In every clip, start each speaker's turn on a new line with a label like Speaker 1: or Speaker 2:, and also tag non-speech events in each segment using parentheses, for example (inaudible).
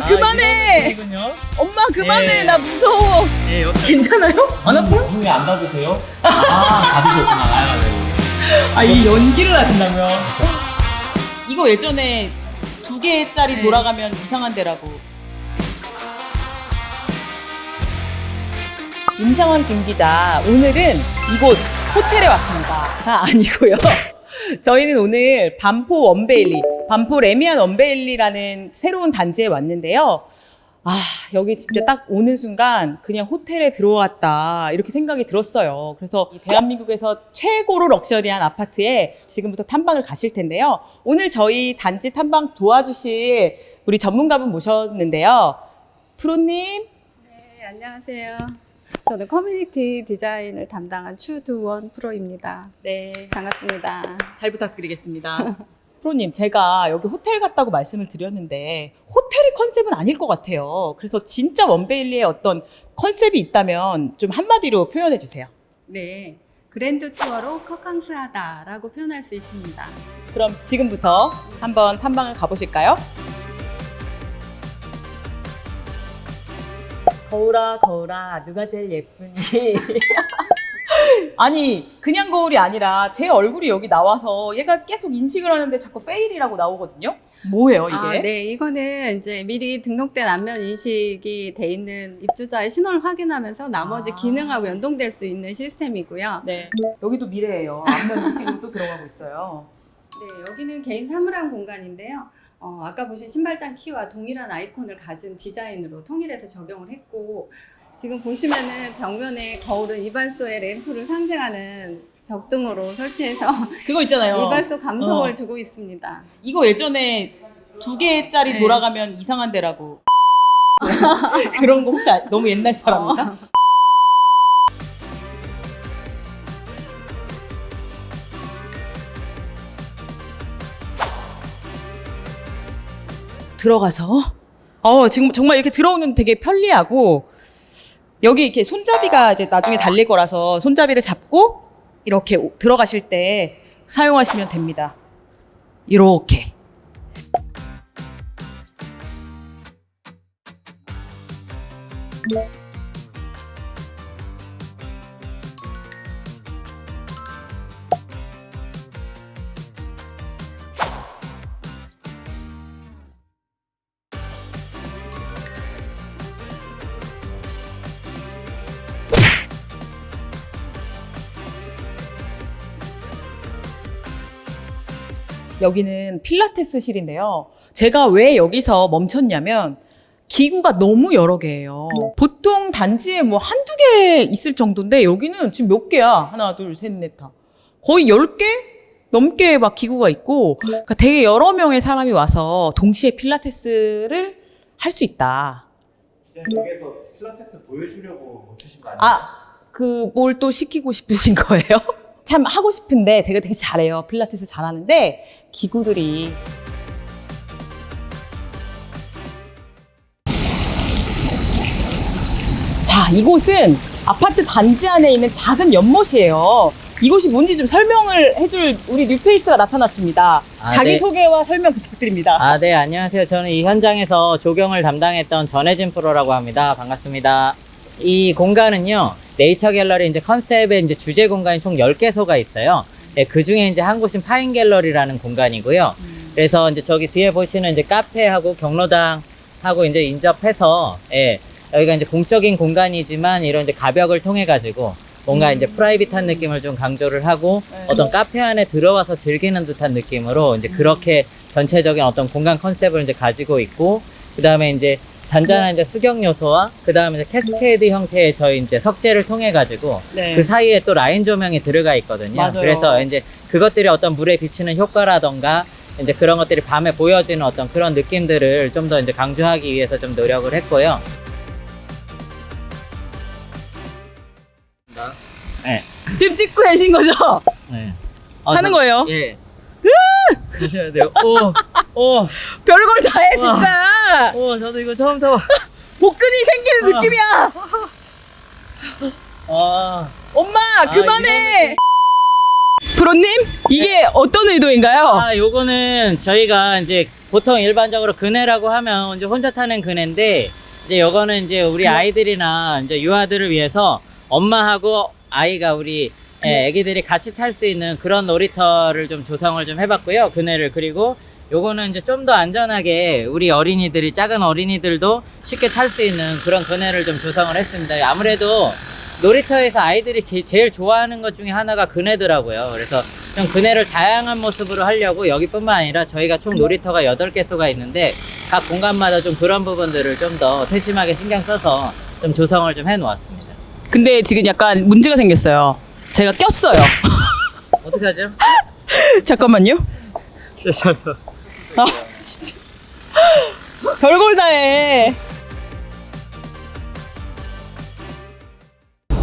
Speaker 1: 그만해.
Speaker 2: 이군요.
Speaker 1: 엄마 그만해.
Speaker 2: 예.
Speaker 1: 나 무서워.
Speaker 2: 예,
Speaker 1: 괜찮아요? 안 아파요?
Speaker 2: 문이 안 닫으세요? (laughs) 아, 닫으셨구나. 아, 네.
Speaker 1: 아, 이 연기를 하신다고요? 이거 예전에 두 개짜리 돌아가면 이상한 데라고. 임장원 김 기자, 오늘은 이곳 호텔에 왔습니다. 다 아니고요. 저희는 오늘 반포 원베일리, 반포 레미안 원베일리라는 새로운 단지에 왔는데요. 아, 여기 진짜 딱 오는 순간 그냥 호텔에 들어왔다. 이렇게 생각이 들었어요. 그래서 이 대한민국에서 최고로 럭셔리한 아파트에 지금부터 탐방을 가실 텐데요. 오늘 저희 단지 탐방 도와주실 우리 전문가분 모셨는데요. 프로님,
Speaker 3: 네, 안녕하세요. 저는 커뮤니티 디자인을 담당한 추두원 프로입니다.
Speaker 1: 네.
Speaker 3: 반갑습니다.
Speaker 1: 잘 부탁드리겠습니다. (laughs) 프로님, 제가 여기 호텔 갔다고 말씀을 드렸는데 호텔이 컨셉은 아닐 것 같아요. 그래서 진짜 원베일리의 어떤 컨셉이 있다면 좀 한마디로 표현해 주세요.
Speaker 3: 네, 그랜드 투어로 커캉스하다라고 표현할 수 있습니다.
Speaker 1: 그럼 지금부터 한번 탐방을 가보실까요? 거울아 거울아 누가 제일 예쁘니? 아니 그냥 거울이 아니라 제 얼굴이 여기 나와서 얘가 계속 인식을 하는데 자꾸 페일이라고 나오거든요. 뭐예요 이게?
Speaker 3: 아, 네, 이거는 이제 미리 등록된 안면 인식이 돼 있는 입주자의 신원을 확인하면서 나머지
Speaker 1: 아.
Speaker 3: 기능하고 연동될 수 있는 시스템이고요.
Speaker 1: 네 여기도 미래예요. 앞면 인식으로 또 들어가고 있어요.
Speaker 3: 네, 여기는 개인 사물함 공간인데요. 어, 아까 보신 신발장 키와 동일한 아이콘을 가진 디자인으로 통일해서 적용을 했고, 지금 보시면은 벽면에 거울은 이발소의 램프를 상징하는 벽등으로 설치해서 (laughs)
Speaker 1: 그거 있잖아요.
Speaker 3: 이발소 감성을
Speaker 1: 어.
Speaker 3: 주고 있습니다.
Speaker 1: 이거 예전에 두 개짜리
Speaker 3: 네.
Speaker 1: 돌아가면 이상한 데라고. (laughs) 그런 거 혹시 아- 너무 옛날 사람인가? 들어가서 어 지금 정말 이렇게 들어오는 되게 편리하고 여기 이렇게 손잡이가 이제 나중에 달릴 거라서 손잡이를 잡고 이렇게 오- 들어가실 때 사용하시면 됩니다. 이렇게. 여기는 필라테스실인데요. 제가 왜 여기서 멈췄냐면 기구가 너무 여러 개예요. 보통 단지에 뭐 한두 개 있을 정도인데 여기는 지금 몇 개야? 하나, 둘, 셋, 넷, 다. 거의 열 개 넘게 막 기구가 있고 그러니까 되게 여러 명의 사람이 와서 동시에 필라테스를 할 수 있다.
Speaker 4: 여기서 필라테스 보여주려고 주신 거 아니에요?
Speaker 1: 아, 그 뭘 또 시키고 싶으신 거예요? (laughs) 참 하고 싶은데 되게 되게 잘해요. 필라테스 잘하는데 기구들이 자, 이곳은 아파트 단지 안에 있는 작은 연못이에요. 이곳이 뭔지 좀 설명을 해줄 우리 뉴페이스가 나타났습니다.
Speaker 5: 아,
Speaker 1: 자기
Speaker 5: 네.
Speaker 1: 소개와 설명 부탁드립니다.
Speaker 5: 아, 네, 안녕하세요. 저는 이 현장에서 조경을 담당했던 전혜진 프로라고 합니다. 반갑습니다. 이 공간은요, 네이처 갤러리 이제 컨셉의 이제 주제 공간이 총 10개소가 있어요. 네, 그 중에 이제 한 곳인 파인 갤러리라는 공간이고요. 그래서 이제 저기 뒤에 보시는 이제 카페하고 경로당하고 이제 인접해서, 예, 여기가 이제 공적인 공간이지만 이런 이제 가벽을 통해 가지고 뭔가 이제 프라이빗한 느낌을 좀 강조를 하고
Speaker 1: 네.
Speaker 5: 어떤 카페 안에 들어와서 즐기는 듯한 느낌으로 이제 그렇게 전체적인 어떤 공간 컨셉을 이제 가지고 있고 그 다음에 이제 잔잔한 이제 수경 요소와 그 다음에 이제 캐스케이드 형태의 저희 이제 석재를 통해 가지고
Speaker 1: 네.
Speaker 5: 그 사이에 또 라인 조명이 들어가 있거든요.
Speaker 1: 맞아요.
Speaker 5: 그래서 이제 그것들이 어떤 물에 비치는 효과라던가 이제 그런 것들이 밤에 보여지는 어떤 그런 느낌들을 좀 더 이제 강조하기 위해서 좀 노력을 했고요. 네.
Speaker 1: 지금 찍고 계신 거죠?
Speaker 5: 네.
Speaker 1: 하는 거예요?
Speaker 5: 예. 하셔야 돼요. 오, 오,
Speaker 1: 별걸 다 해,
Speaker 5: 우와.
Speaker 1: 진짜!
Speaker 5: 오, 저도 이거 처음 타봐.
Speaker 1: 복근이 생기는
Speaker 5: 아.
Speaker 1: 느낌이야!
Speaker 5: 아,
Speaker 1: 엄마,
Speaker 5: 아,
Speaker 1: 그만해! 프로님 이게 어떤 의도인가요?
Speaker 5: 아, 요거는 저희가 이제 보통 일반적으로 그네라고 하면 이제 혼자 타는 그네인데 이제 요거는 이제 우리 아이들이나 이제 유아들을 위해서 엄마하고 아이가 우리 예, 애기들이 같이 탈 수 있는 그런 놀이터를 좀 조성을 좀 해봤고요. 그네를 그리고 요거는 이제 좀 더 안전하게 우리 어린이들이 작은 어린이들도 쉽게 탈 수 있는 그런 그네를 좀 조성을 했습니다. 아무래도 놀이터에서 아이들이 게- 제일 좋아하는 것 중에 하나가 그네더라고요. 그래서 좀 그네를 다양한 모습으로 하려고 여기뿐만 아니라 저희가 총 놀이터가 8개소가 있는데 각 공간마다 좀 그런 부분들을 좀 더 세심하게 신경 써서 좀 조성을 좀 해놓았습니다.
Speaker 1: 근데 지금 약간 문제가 생겼어요. 제가 꼈어요.
Speaker 5: 어떻게 하죠? (laughs)
Speaker 1: 잠깐만요. 아 진짜 별걸 다 해.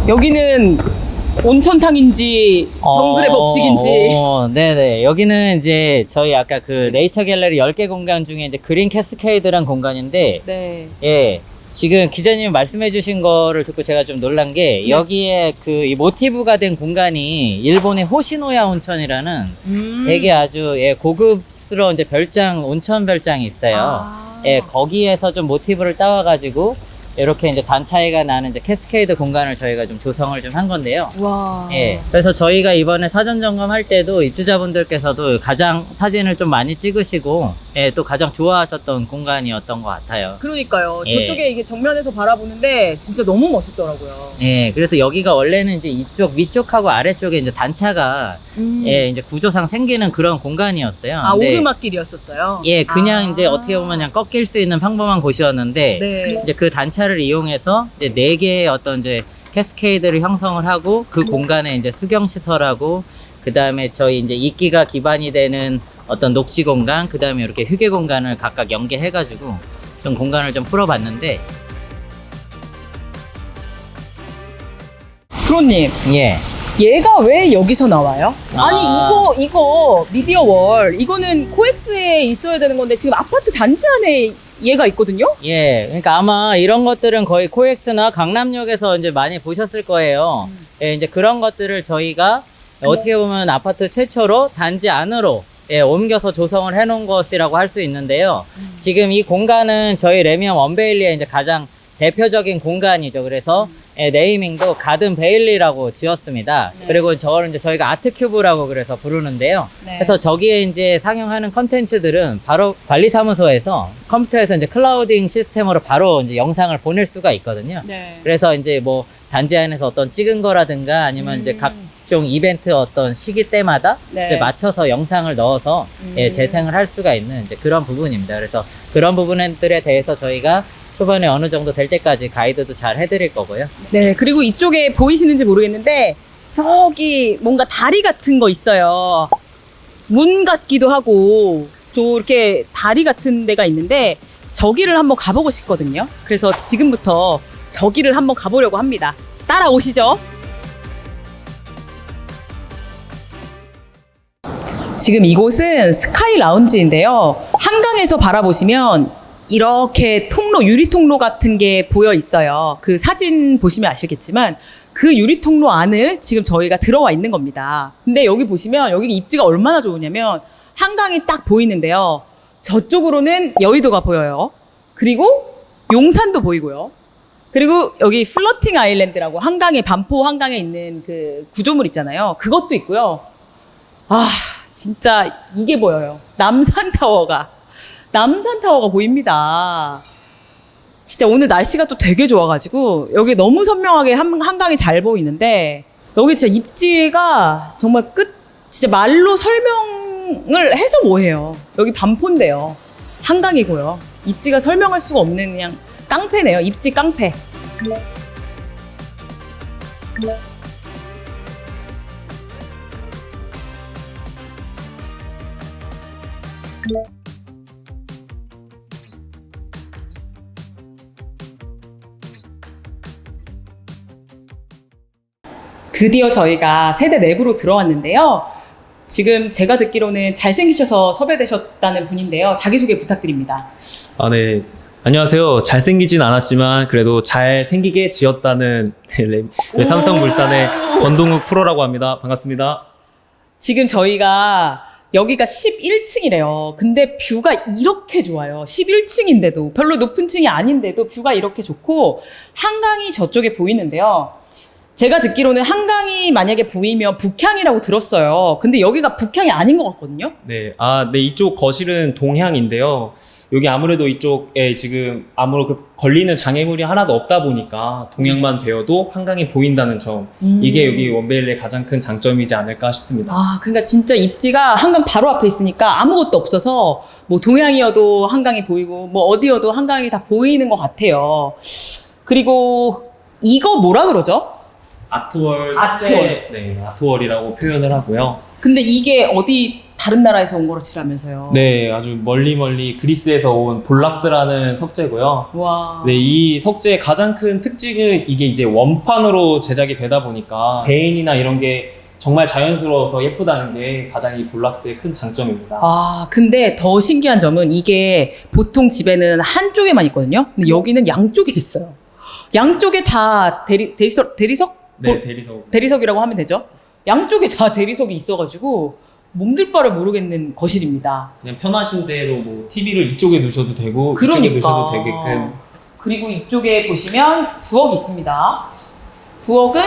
Speaker 1: 여기는 온천탕인지 정글의
Speaker 5: 어,
Speaker 1: 법칙인지.
Speaker 5: 어, 네네. 여기는 이제 저희 아까 그 네이처 갤러리 10개 공간 중에 이제 그린 캐스케이드란 공간인데
Speaker 1: 네.
Speaker 5: 예. 지금 기자님이 말씀해 주신 거를 듣고 제가 좀 놀란 게 여기에 그 이 모티브가 된 공간이 일본의 호시노야 온천이라는
Speaker 1: 음.
Speaker 5: 되게 아주 예, 고급스러운 이제 별장 온천 별장이 있어요.
Speaker 1: 아.
Speaker 5: 예, 거기에서 좀 모티브를 따와 가지고 이렇게 이제 단 차이가 나는 이제 캐스케이드 공간을 저희가 좀 조성을 좀 한 건데요.
Speaker 1: 와.
Speaker 5: 예. 그래서 저희가 이번에 사전 점검할 때도 입주자분들께서도 가장 사진을 좀 많이 찍으시고, 예, 또 가장 좋아하셨던 공간이었던 것 같아요.
Speaker 1: 그러니까요.
Speaker 5: 예.
Speaker 1: 저쪽에 이게 정면에서 바라보는데 진짜 너무 멋있더라고요.
Speaker 5: 예, 그래서 여기가 원래는 이제 이쪽 위쪽하고 아래쪽에 이제 단차가
Speaker 1: 음.
Speaker 5: 예, 이제 구조상 생기는 그런 공간이었어요.
Speaker 1: 아
Speaker 5: 근데
Speaker 1: 오르막길이었었어요.
Speaker 5: 예, 그냥
Speaker 1: 아.
Speaker 5: 이제 어떻게 보면 그냥 꺾일 수 있는 평범한 곳이었는데
Speaker 1: 네.
Speaker 5: 이제 그 단차를 이용해서 이제 네 개의 어떤 이제 캐스케이드를 형성을 하고 그 공간에 이제 수경 시설하고 그 다음에 저희 이제 이끼가 기반이 되는 어떤 녹지 공간, 그 다음에 이렇게 휴게 공간을 각각 연계해가지고 좀 공간을 좀 풀어봤는데
Speaker 1: 프로님,
Speaker 5: 예,
Speaker 1: 얘가 왜 여기서 나와요?
Speaker 5: 아.
Speaker 1: 아니 이거 이거 미디어 월 이거는 코엑스에 있어야 되는 건데 지금 아파트 단지 안에 얘가 있거든요.
Speaker 5: 예, 그러니까 아마 이런 것들은 거의 코엑스나 강남역에서 이제 많이 보셨을 거예요. 예, 이제 그런 것들을 저희가 어떻게 보면 아파트 최초로 단지 안으로 예, 옮겨서 조성을 해놓은 것이라고 할 수 있는데요. 지금 이 공간은 저희 레미엄 원베일리의 이제 가장 대표적인 공간이죠. 그래서 예, 네이밍도 가든 베일리라고 지었습니다. 그리고 저거를 이제 저희가 아트 큐브라고 그래서 부르는데요.
Speaker 1: 네.
Speaker 5: 그래서 저기에 이제 상영하는 컨텐츠들은 바로 관리 사무소에서 컴퓨터에서 이제 클라우딩 시스템으로 바로 이제 영상을 보낼 수가 있거든요.
Speaker 1: 네.
Speaker 5: 그래서 이제 뭐 단지 안에서 어떤 찍은 거라든가 아니면 이제 각 종 이벤트 어떤 시기 때마다
Speaker 1: 네.
Speaker 5: 이제 맞춰서 영상을 넣어서 예, 재생을 할 수가 있는 이제 그런 부분입니다. 그래서 그런 부분들에 대해서 저희가 초반에 어느 정도 될 때까지 가이드도 잘 해드릴 거고요.
Speaker 1: 네, 그리고 이쪽에 보이시는지 모르겠는데 저기 뭔가 다리 같은 거 있어요. 문 같기도 하고 또 이렇게 다리 같은 데가 있는데 저기를 한번 가보고 싶거든요. 그래서 지금부터 저기를 한번 가보려고 합니다. 따라오시죠. 지금 이곳은 스카이 라운지인데요. 한강에서 바라보시면 이렇게 통로, 유리 통로 같은 게 보여 있어요. 그 사진 보시면 아시겠지만 그 유리 통로 안을 지금 저희가 들어와 있는 겁니다. 근데 여기 보시면 여기 입지가 얼마나 좋으냐면 한강이 딱 보이는데요. 저쪽으로는 여의도가 보여요. 그리고 용산도 보이고요. 그리고 여기 플러팅 아일랜드라고 한강에 반포 한강에 있는 그 구조물 있잖아요. 그것도 있고요. 아, 진짜 이게 보여요. 남산타워가. 남산타워가 보입니다. 진짜 오늘 날씨가 또 되게 좋아가지고 여기 너무 선명하게 한, 한강이 잘 보이는데 여기 진짜 입지가 정말 끝 진짜 말로 설명을 해서 뭐해요. 여기 반포인데요. 한강이고요. 입지가 설명할 수가 없는 그냥 깡패네요. 입지 깡패. 드디어 저희가 세대 내부로 들어왔는데요. 지금 제가 듣기로는 잘생기셔서 섭외되셨다는 분인데요. 자기소개 부탁드립니다.
Speaker 6: 아, 네. 안녕하세요. 잘생기진 않았지만 그래도 잘생기게 지었다는 (laughs) 네, 네, 삼성물산의 권동욱 프로라고 합니다. 반갑습니다.
Speaker 1: 지금 저희가 여기가 11층이래요. 근데 뷰가 이렇게 좋아요. 11층인데도 별로 높은 층이 아닌데도 뷰가 이렇게 좋고 한강이 저쪽에 보이는데요. 제가 듣기로는 한강이 만약에 보이면 북향이라고 들었어요. 근데 여기가 북향이 아닌 것 같거든요.
Speaker 6: 네, 아, 네, 이쪽 거실은 동향인데요. 여기 아무래도 이쪽에 지금 아무래도 그 걸리는 장애물이 하나도 없다 보니까 동향만 되어도 한강이 보인다는 점. 이게 여기 원베일의 가장 큰 장점이지 않을까 싶습니다.
Speaker 1: 아, 그러니까 진짜 입지가 한강 바로 앞에 있으니까 아무것도 없어서 뭐 동양이어도 한강이 보이고 뭐 어디여도 한강이 다 보이는 것 같아요. 그리고 이거 뭐라 그러죠?
Speaker 6: 아트월
Speaker 1: 아트월.
Speaker 6: 삭제, 네, 아트월이라고 표현을 하고요.
Speaker 1: 근데 이게 어디 다른 나라에서 온 거로 치라면서요.
Speaker 6: 네, 아주 멀리 멀리 그리스에서 온 볼락스라는 석재고요.
Speaker 1: 와.
Speaker 6: 네, 이 석재의 가장 큰 특징은 이게 이제 원판으로 제작이 되다 보니까 베인이나 이런 게 정말 자연스러워서 예쁘다는 게 가장 이 볼락스의 큰 장점입니다.
Speaker 1: 아, 근데 더 신기한 점은 이게 보통 집에는 한쪽에만 있거든요. 근데 여기는 양쪽에 있어요. 양쪽에 다 대리, 대리석, 대리석?
Speaker 6: 네,
Speaker 1: 보-
Speaker 6: 대리석.
Speaker 1: 대리석이라고 하면 되죠. 양쪽에 다 대리석이 있어가지고 몸둘 바를 모르겠는 거실입니다.
Speaker 6: 그냥 편하신 대로 뭐 TV를 이쪽에 두셔도 되고
Speaker 1: 그러니까.
Speaker 6: 이쪽에 두셔도 되게끔
Speaker 1: 그리고 이쪽에 보시면 부엌이 있습니다. 부엌은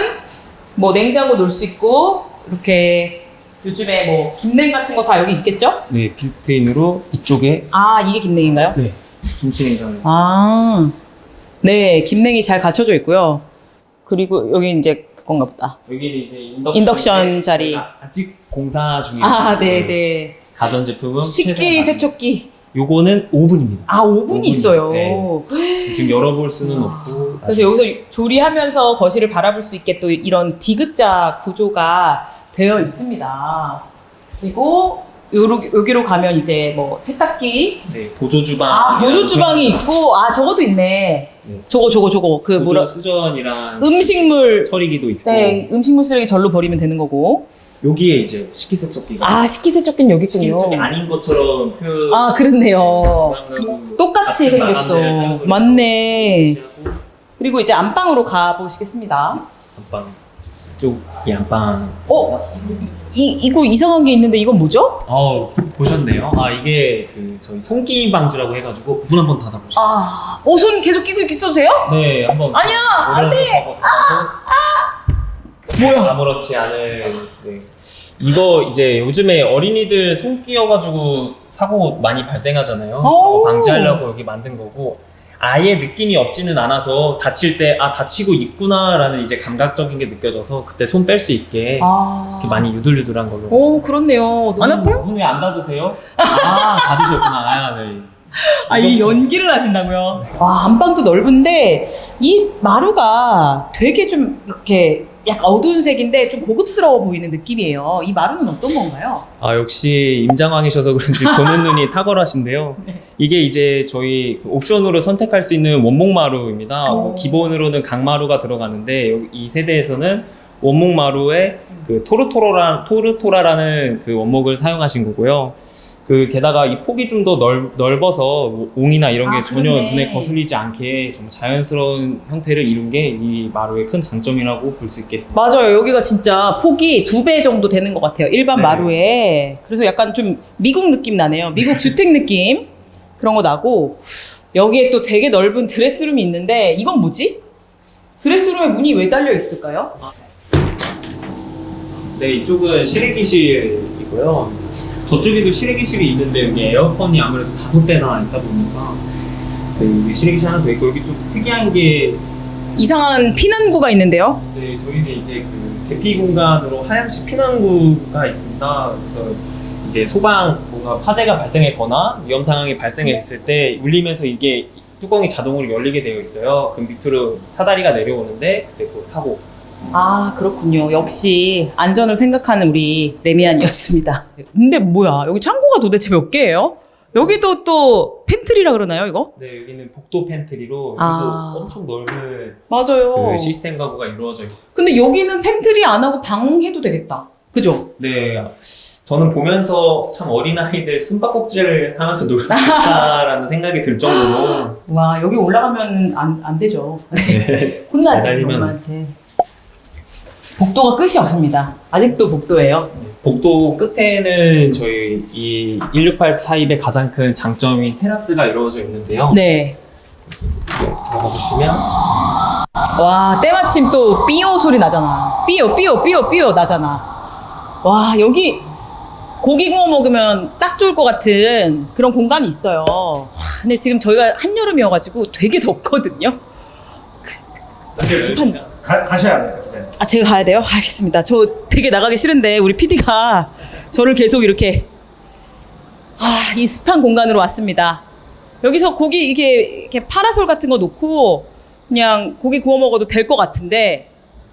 Speaker 1: 뭐 냉장고 놓을 수 있고 이렇게 요즘에 뭐 김냉 같은 거 다 여기 있겠죠?
Speaker 6: 네, 빌트인으로 이쪽에
Speaker 1: 아 이게 김냉인가요?
Speaker 6: 네, 김치냉장.
Speaker 1: 아, 네, 김냉이 잘 갖춰져 있고요. 그리고 여기 이제 그건가 보다.
Speaker 6: 여기는 이제 인덕션,
Speaker 1: 인덕션 자리.
Speaker 6: 저희가 아직 공사 중이에요.
Speaker 1: 아, 네, 네.
Speaker 6: 가전 제품은
Speaker 1: 식기
Speaker 6: 최대한
Speaker 1: 세척기.
Speaker 6: 요거는 오븐입니다.
Speaker 1: 아, 오븐이
Speaker 6: 오븐.
Speaker 1: 있어요.
Speaker 6: 네. 지금 열어볼 수는 없고
Speaker 1: 그래서 여기서 조리하면서 거실을 바라볼 수 있게 또 이런 디귿자 구조가 되어 있습니다. 그리고 요로, 여기로 가면 이제 뭐 세탁기.
Speaker 6: 네, 보조 주방.
Speaker 1: 아, 보조 주방이 있고, 아, 저것도 있네.
Speaker 6: 네.
Speaker 1: 저거, 저거, 저거. 그
Speaker 6: 보조
Speaker 1: 뭐라,
Speaker 6: 수전이랑
Speaker 1: 음식물
Speaker 6: 처리기도 있고
Speaker 1: 네, 음식물 쓰레기 절로 버리면 되는 거고.
Speaker 6: 여기에 이제 식기세척기가
Speaker 1: 아, 식기세척기는 여기 있군요.
Speaker 6: 식기세척기 아닌 것처럼 표현.
Speaker 1: 아, 그렇네요.
Speaker 6: 주방하고
Speaker 1: 똑같이
Speaker 6: 같은
Speaker 1: 생겼어.
Speaker 6: 사용을
Speaker 1: 맞네. 그리고 이제 안방으로 가보시겠습니다.
Speaker 6: 안방 이쪽이 안방.
Speaker 1: 어? 이, 이거 이상한 게 있는데 이건 뭐죠?
Speaker 6: 어 보셨네요. 아 이게 그 저희 손기 방지라고 해가지고 문 한번 닫아보시죠.
Speaker 1: 아, 어, 손 계속 끼고 있어도 돼요?
Speaker 6: 네 한번.
Speaker 1: 아니야,
Speaker 6: 안 돼.
Speaker 1: 뭐야?
Speaker 6: 아무렇지 않은. 네. 이거 이제 요즘에 어린이들 손 끼어가지고 사고 많이 발생하잖아요.
Speaker 1: 오.
Speaker 6: 어, 방지하려고 여기 만든 거고. 아예 느낌이 없지는 않아서 다칠 때 아 다치고 있구나라는 이제 감각적인 게 느껴져서 그때 손 뺄 수 있게
Speaker 1: 아.
Speaker 6: 이렇게 많이 유들유들한 걸로.
Speaker 1: 오, 그렇네요. 안 아파요?
Speaker 6: 문왜 안 닫으세요? (laughs) 아 닫으셨구나. 아, 네.
Speaker 1: 아, 이 연기를 하신다고요? 와, 안방도 넓은데, 이 마루가 되게 좀 이렇게 약간 어두운 색인데 좀 고급스러워 보이는 느낌이에요. 이 마루는 어떤 건가요?
Speaker 6: 아 역시 임장왕이셔서 그런지 (laughs) 보는 눈이 탁월하신데요. 이게 이제 저희 그 옵션으로 선택할 수 있는 원목 마루입니다.
Speaker 1: 오.
Speaker 6: 뭐 기본으로는 강마루가 들어가는데 여기 이 세대에서는 원목 마루에 그 토르토로라 토르토라라는 그 원목을 사용하신 거고요. 그 게다가 이 폭이 좀 더 넓어서 뭐 옹이나 이런 게
Speaker 1: 아,
Speaker 6: 전혀
Speaker 1: 그러네.
Speaker 6: 눈에 거슬리지 않게 정말 자연스러운 형태를 이룬 게 이 마루의 큰 장점이라고 볼 수 있겠습니다.
Speaker 1: 맞아요. 여기가 진짜 폭이 두 배 정도 되는 것 같아요. 일반
Speaker 6: 네.
Speaker 1: 마루에. 그래서 약간 좀 미국 느낌 나네요. 미국 주택 느낌. 그런 거 나고. 여기에 또 되게 넓은 드레스룸이 있는데, 이건 뭐지? 드레스룸에 문이 왜 달려 있을까요?
Speaker 6: 네, 이쪽은 실외기실이고요. 저쪽에도 실외기실이 있는데 여기 에어컨이 아무래도 다섯 대나 있다 보니까 네, 여기 실외기실 하나 더 있고 여기 좀 특이한 게
Speaker 1: 이상한 피난구가 있는데요.
Speaker 6: 네, 저희는 이제 그 대피 공간으로 하얀식 피난구가 있습니다. 그래서 이제 소방 뭔가 화재가 발생했거나 위험 상황이 발생했을 때 울리면서 이게 뚜껑이 자동으로 열리게 되어 있어요. 그 밑으로 사다리가 내려오는데 그때 그거 타고
Speaker 1: 아, 그렇군요. 역시 안전을 생각하는 우리 레미안이었습니다. 근데 뭐야? 여기 창고가 도대체 몇 개예요? 여기도 또 팬트리라 그러나요, 이거?
Speaker 6: 네, 여기는 복도 팬트리로 여기도
Speaker 1: 아.
Speaker 6: 엄청 넓은
Speaker 1: 맞아요.
Speaker 6: 그 시스템 가구가 이루어져 있어요.
Speaker 1: 근데 여기는 팬트리 안 하고 방 해도 되겠다. 그죠?
Speaker 6: 네, 저는 보면서 참 어린아이들 숨바꼭질을 하면서 놀겠다라는 (laughs) 생각이 들 정도로
Speaker 1: 와, 여기 올라가면 안, 안 되죠. (laughs)
Speaker 6: 네.
Speaker 1: 혼나지,
Speaker 6: 잘 달리면.
Speaker 1: 엄마한테. 복도가 끝이 없습니다. 아직도 복도예요.
Speaker 6: 복도 끝에는 저희 이 168 타입의 가장 큰 장점이 테라스가 이루어져 있는데요.
Speaker 1: 네.
Speaker 6: 들어가 보시면
Speaker 1: 와, 때마침 또 삐오 소리 나잖아. 삐오, 삐오, 삐오, 삐오 나잖아. 와, 여기 고기 구워 먹으면 딱 좋을 것 같은 그런 공간이 있어요. 와, 근데 지금 저희가 한여름이어가지고 되게 덥거든요. 습한
Speaker 4: 가, 가셔야. 기자님.
Speaker 1: 아, 제가 가야 돼요? 알겠습니다. 저 되게 나가기 싫은데 우리 PD가 저를 계속 이렇게 아, 이 습한 공간으로 왔습니다. 여기서 고기 이렇게 이렇게 파라솔 같은 거 놓고 그냥 고기 구워 먹어도 될 것 같은데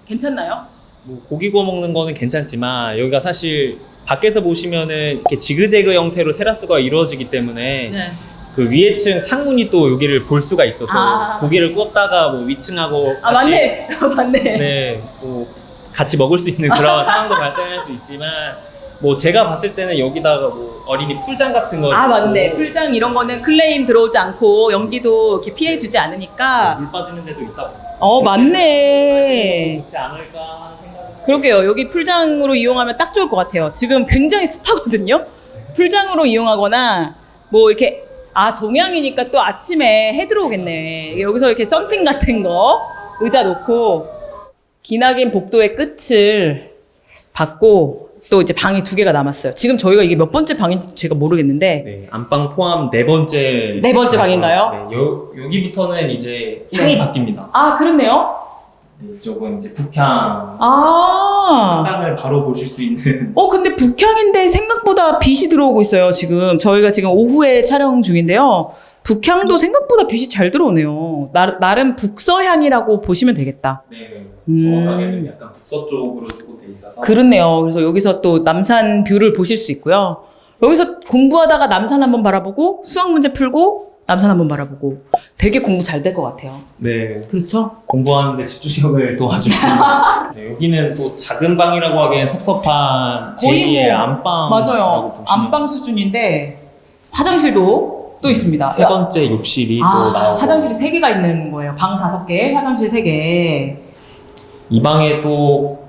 Speaker 1: 괜찮나요?
Speaker 6: 뭐 고기 구워 먹는 거는 괜찮지만 여기가 사실 밖에서 보시면은 이렇게 지그재그 형태로 테라스가 이루어지기 때문에
Speaker 1: 네.
Speaker 6: 그 위에 층 창문이 또 여기를 볼 수가 있어서
Speaker 1: 아.
Speaker 6: 고기를 구웠다가 뭐 위층하고
Speaker 1: 아, 맞네. (laughs) 맞네.
Speaker 6: 네, 뭐 같이 먹을 수 있는 그런 (laughs) 상황도 발생할 수 있지만 뭐 제가 봤을 때는 여기다가 뭐 어린이 풀장 같은 거
Speaker 1: 아, 맞네.
Speaker 6: 있고
Speaker 1: 풀장 이런 거는 클레임 들어오지 않고 연기도 이렇게 피해 주지 않으니까.
Speaker 6: 물 빠지는 데도 있다고
Speaker 1: 어, 맞네.
Speaker 6: 좋지 않을까 하는
Speaker 1: 그러게요. 여기 풀장으로 이용하면 딱 좋을 것 같아요. 지금 굉장히 습하거든요. 풀장으로 이용하거나 뭐 이렇게 아 동양이니까 또 아침에 해 들어오겠네. 여기서 이렇게 썬팅 같은 거 의자 놓고 기나긴 복도의 끝을 받고 또 이제 방이 두 개가 남았어요. 지금 저희가 이게 몇 번째 방인지 제가 모르겠는데
Speaker 6: 네, 안방 포함 네 번째
Speaker 1: 네 번째 방인가요?
Speaker 6: 네, 여, 여기부터는 이제 향이
Speaker 1: 네.
Speaker 6: 바뀝니다.
Speaker 1: 아 그렇네요.
Speaker 6: 네, 이쪽은 이제 북향
Speaker 1: 아.
Speaker 6: 한강을 바로 보실 수 있는
Speaker 1: 어, 근데 북향인데 생각보다 빛이 들어오고 있어요, 지금. 저희가 지금 오후에 촬영 중인데요. 북향도 생각보다 빛이 잘 들어오네요. 나, 나름 북서향이라고 보시면 되겠다.
Speaker 6: 네,
Speaker 1: 음.
Speaker 6: 정확하게는 약간 북서쪽으로 주고 돼 있어서
Speaker 1: 그렇네요. 그래서 여기서 또 남산 뷰를 보실 수 있고요. 여기서 공부하다가 남산 한번 바라보고 수학 문제 풀고 남산 한번 바라보고 되게 공부 잘 될 것 같아요.
Speaker 6: 네,
Speaker 1: 그렇죠?
Speaker 6: 공부하는데 집중력을 도와줍니다. (laughs) 네, 여기는 또 작은 방이라고 하기엔 섭섭한
Speaker 1: 거의
Speaker 6: 제2의
Speaker 1: 뭐-
Speaker 6: 안방
Speaker 1: 맞아요. 안방 수준인데 화장실도 또 있습니다.
Speaker 6: 세 번째 욕실이 또
Speaker 1: 아,
Speaker 6: 나오고
Speaker 1: 화장실이 세 개가 있는 거예요. 방 다섯 개, 화장실 세 개.
Speaker 6: 이 방에 또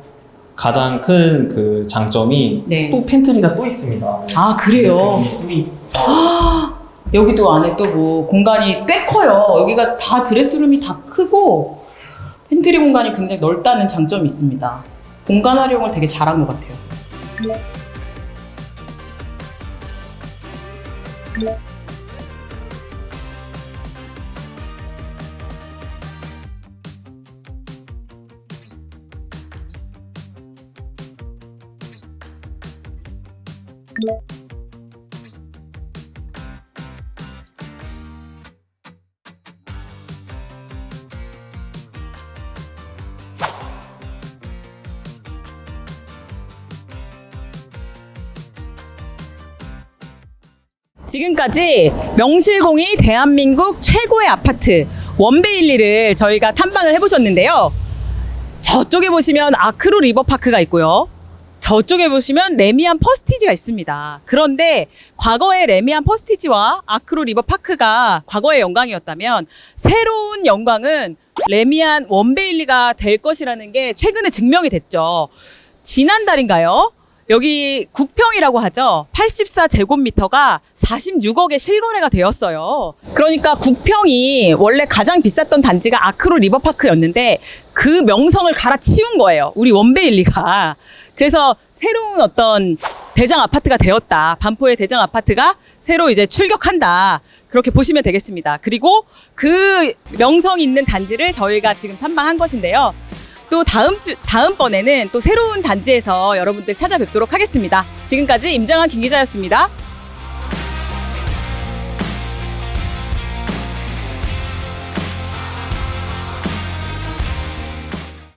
Speaker 6: 가장 큰 그 장점이
Speaker 1: 네.
Speaker 6: 또 팬트리가 또 있습니다.
Speaker 1: 아, 그래요?
Speaker 6: 또 있어. (gasps)
Speaker 1: 여기도 안에 또 뭐 공간이 꽤 커요. 여기가 다 드레스룸이 다 크고 팬트리 공간이 굉장히 넓다는 장점이 있습니다. 공간 활용을 되게 잘한 것 같아요. 지금까지 명실공히 대한민국 최고의 아파트 원베일리를 저희가 탐방을 해보셨는데요. 저쪽에 보시면 아크로 리버파크가 있고요. 저쪽에 보시면 레미안 퍼스티지가 있습니다. 그런데 과거의 레미안 퍼스티지와 아크로 리버파크가 과거의 영광이었다면 새로운 영광은 레미안 원베일리가 될 것이라는 게 최근에 증명이 됐죠. 지난달인가요? 여기 국평이라고 하죠. 84제곱미터가 46억에 실거래가 되었어요. 그러니까 국평이 원래 가장 비쌌던 단지가 아크로 리버파크였는데 그 명성을 갈아치운 거예요. 우리 원베일리가. 그래서 새로운 어떤 대장 아파트가 되었다. 반포의 대장 아파트가 새로 이제 출격한다. 그렇게 보시면 되겠습니다. 그리고 그 명성 있는 단지를 저희가 지금 탐방한 것인데요. 또 다음 주 다음 번에는 또 새로운 단지에서 여러분들 찾아뵙도록 하겠습니다. 지금까지 임정한 김 기자였습니다.